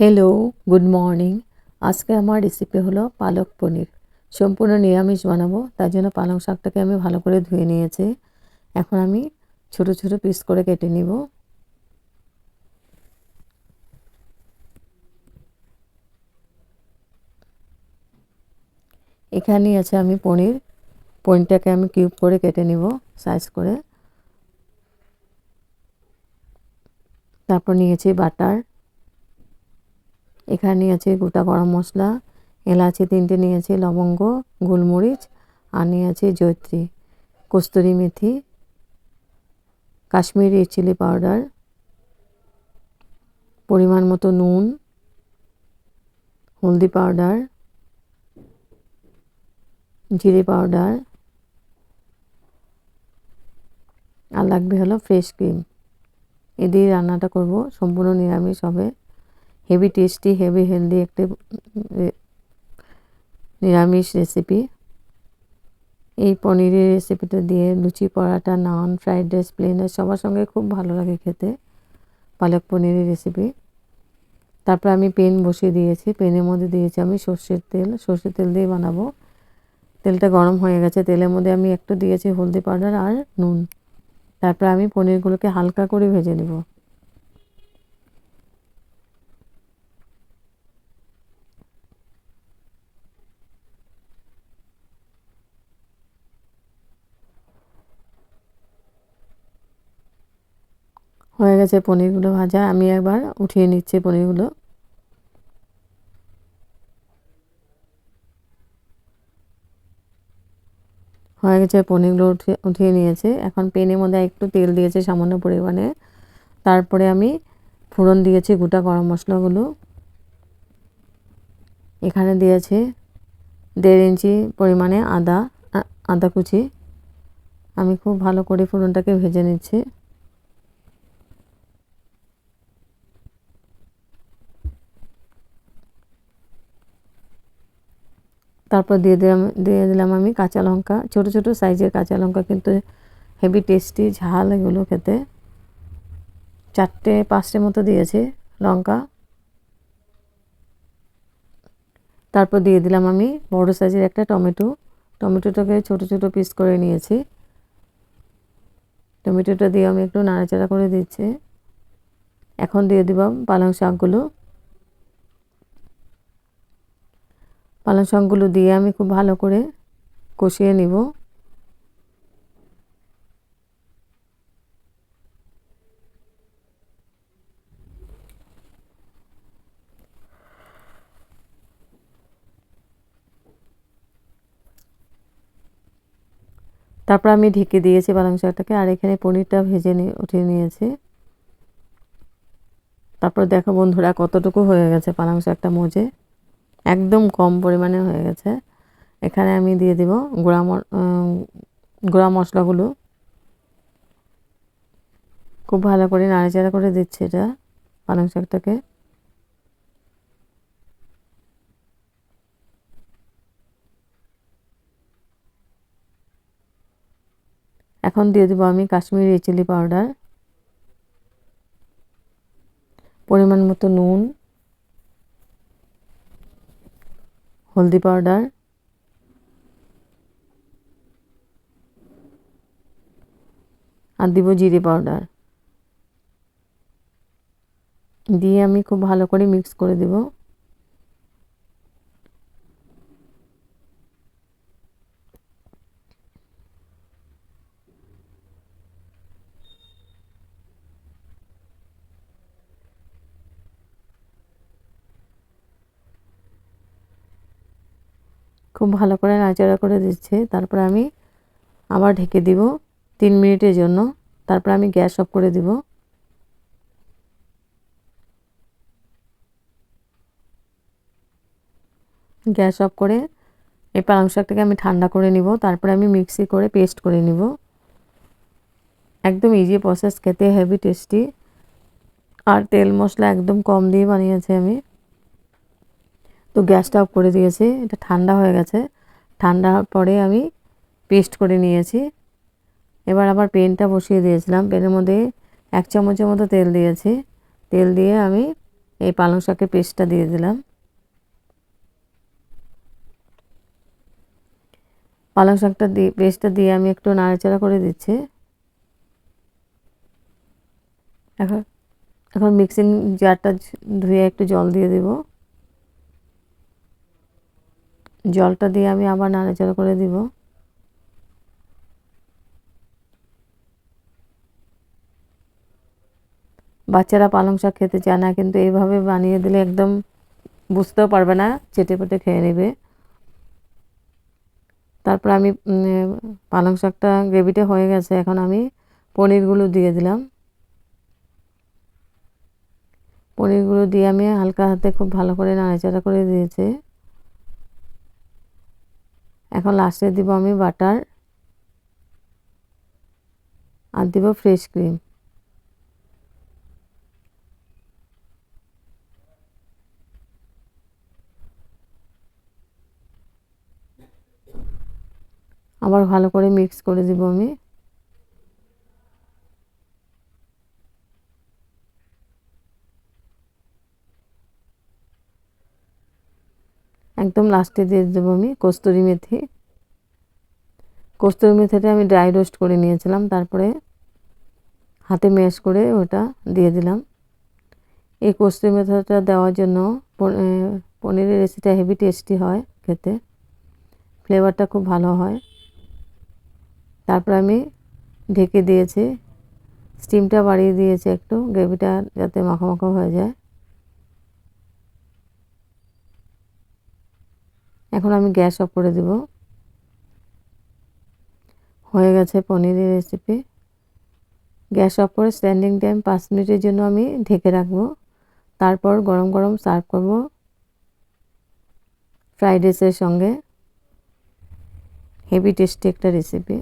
Hello good morning আজকে আমার recipe হলো পালক পনির। সম্পূর্ণ নিরামিষ বানাবো, তার জন্য পালং শাকটাকে আমি ভালো করে ধুয়ে নিয়েছি। এখন আমি ছোট ছোট পিস করে কেটে নিব। এখানে আছে আমি পনির। পনিরটাকে আমি কিউব করে কেটে নিব সাইজ করে। তারপর নিয়েছি বাটার এখানে নিয়েছি গোটা গরম মশলা, এলাচি তিনটে নিয়েছি, লবঙ্গ, গোলমরিচ আর নিয়েছি জৈত্রী কস্তুরি মেথি, কাশ্মীরি চিলি পাউডার, পরিমাণ মতো নুন, হলদি পাউডার, জিরে পাউডার আর লাগবে হলো ফ্রেশ ক্রিম। এ দিয়ে রান্নাটা করব, সম্পূর্ণ নিরামিষ হবে। হেভি টেস্টি, হেভি হেলদি একটি নিরামিষ রেসিপি এই পনিরের রেসিপিটা দিয়ে লুচি paratha, naan fried rice plain সবার সঙ্গে খুব ভালো লাগে খেতে, পালক পনিরের রেসিপি তারপর আমি পেন বসিয়ে দিয়েছি, পেনের মধ্যে দিয়েছি আমি সর্ষের তেল সর্ষের তেল দিয়ে বানাবো। তেলটা গরম হয়ে গেছে, তেলের মধ্যে আমি একটু দিয়েছি হলদি পাউডার আর নুন। তারপর আমি পনিরগুলোকে হালকা করে ভেজে নেব। হয়ে গেছে পনিরগুলো ভাজা। আমি একবার উঠিয়ে নিচ্ছি পনিরগুলো। হয়ে গেছে পনিরগুলো উঠিয়ে উঠিয়ে নিয়েছে। এখন পেনের মধ্যে একটু তেল দিয়েছে সামান্য পরিমাণে। তারপরে আমি ফোড়ন দিয়েছি গোটা গরম মশলাগুলো। এখানে দিয়েছে দেড় ইঞ্চি পরিমাণে আদা আদা কুচি। আমি খুব ভালো করে ফোড়নটাকে ভেজে নিচ্ছি। তারপর দিয়ে দিলাম দিয়ে দিলাম আমি কাঁচা লঙ্কা, ছোট ছোট সাইজের কাঁচা লঙ্কা কিন্তু হেভি টেস্টি ঝাল এগুলো খেতে। চারটে, পাঁচটে মতো দিয়েছে লঙ্কা। তারপর দিয়ে দিলাম আমি বড় সাইজের একটা টমেটো। টমেটোটাকে ছোট ছোট পিস করে নিয়েছি। টমেটোটা দিয়ে আমি একটু নাড়াচাড়া করে দিচ্ছি। এখন দিয়ে দিলাম পালং শাকগুলো। পালং শাকগুলো দিয়ে আমি খুব ভালো করে কষিয়ে নিব। তারপর আমি ঢেকে দিয়েছি পালং শাকটাকে আর এখানে পনিরটা ভেজে নিয়ে উঠিয়ে নিয়েছি। তারপর দেখো বন্ধুরা কতটুকু হয়ে গেছে পালং শাকটা মজে। একদম কম পরিমাণে হয়ে গেছে। এখানে আমি দিয়ে দিব গুঁড়া গুঁড়া মশলাগুলো। খুব ভালো করে নাড়াচাড়া করে দিচ্ছি এটা পালং শাকটাকে। এখন দিয়ে দেবো আমি কাশ্মীরি চিলি পাউডার। পরিমাণ মতো নুন। হলদি পাউডার আর দিব জিরে পাউডার। দিয়ে আমি খুব ভালো করে মিক্স করে দেব। খুব ভালো করে নাড়াচাড়া করে দিচ্ছে। তারপর আমি আবার ঢেকে দিব তিন মিনিটের জন্য। তারপর আমি গ্যাস অফ করে দিব। গ্যাস অফ করে এই পালং শাকটাকে আমি ঠান্ডা করে নিব। তারপরে আমি মিক্সি করে পেস্ট করে নিব। একদম ইজি প্রসেস খেতে হেভি টেস্টি আর তেল মশলা একদম কম দিয়ে বানিয়েছি আমি। তো গ্যাসটা অফ করে দিয়েছি, এটা ঠান্ডা হয়ে গেছে। ঠান্ডা হওয়ার পরে আমি পেস্ট করে নিয়েছি। এবার আবার পেনটা বসিয়ে দিয়েছিলাম। পেনের মধ্যে এক চামচের মতো তেল দিয়েছি। তেল দিয়ে আমি এই পালং শাকের পেস্টটা দিয়ে দিলাম। পালং শাকটা দিয়ে, পেস্টটা দিয়ে আমি একটু নাড়াচাড়া করে দিচ্ছি। এখন এখন মিক্সিং জারটা ধুয়ে একটু জল দিয়ে দেব। জলটা দিয়ে আমি আবার নাড়াচাড়া করে দিব। বাচ্চারা পালং শাক খেতে চায় না, কিন্তু এইভাবে বানিয়ে দিলে একদম বুঝতেও পারবে না, চেটে পেটে খেয়ে নেবে। তারপর আমি পালং শাকটা গ্রেভিটা হয়ে গেছে, এখন আমি পনিরগুলো দিয়ে দিলাম। পনিরগুলো দিয়ে আমি হালকা হাতে খুব ভালো করে নাড়াচাড়া করে দিয়েছি। এখন লাস্টে দিব আমি বাটার আর দিব ফ্রেশ ক্রিম আবার ভালো করে মিক্স করে দিব আমি। একদম লাস্টে দিয়ে দেবো আমি কস্তুরি মেথি। কস্তুরি মেথিটা আমি ড্রাই রোস্ট করে নিয়েছিলাম, তারপরে হাতে ম্যাশ করে ওটা দিয়ে দিলাম। এই কস্তুরি মেথিটা দেওয়ার জন্য পনিরের রেসিপিটা হেভি টেস্টি হয় খেতে, ফ্লেভারটা খুব ভালো হয়। তারপর আমি ঢেকে দিয়েছি, স্টিমটা বাড়িয়ে দিয়েছি একটু, গ্রেভিটা যাতে মাখা মাখা হয়ে যায়। এখন আমি গ্যাস অফ করে দেব। হয়ে গেছে পনিরের রেসিপি গ্যাস অফ করে স্ট্যান্ডিং টাইম পাঁচ মিনিটের জন্য আমি ঢেকে রাখব। তারপর গরম গরম সার্ভ করব ফ্রাইড রাইসের সঙ্গে। হেভি টেস্টি একটা রেসিপি